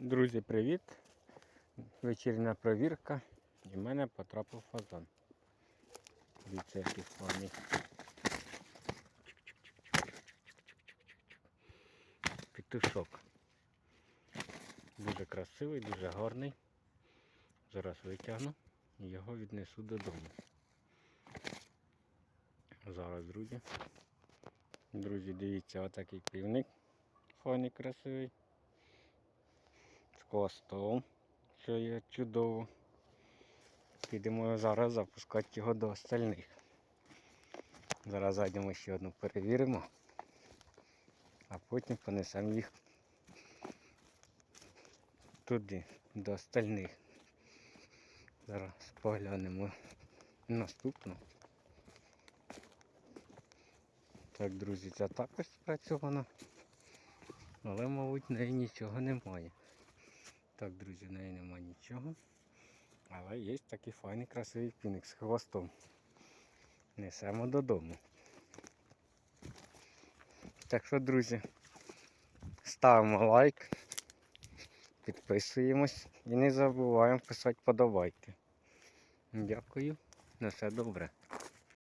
Друзі, привіт! Вечірня провірка. І в мене потрапив фазан. Дивіться, який славний. Петушок. Дуже красивий, дуже гарний. Зараз витягну і його віднесу додому. Зараз, друзі. Друзі, дивіться, отакий півник. Файний красивий хвостом, що є чудово. Підемо зараз запускати його до остальних. Зараз зайдемо ще одну перевіримо, а потім понесемо їх туди, до остальних. Зараз поглянемо наступну. Так, друзі, це також спрацьовано, але, мабуть, в неї нічого немає. Так, друзі, в неї немає нічого. Але є такий файний красивий піник з хвостом. Несемо додому. Так що, друзі, ставимо лайк, підписуємось і не забуваємо писати подобайки. Дякую, на все добре.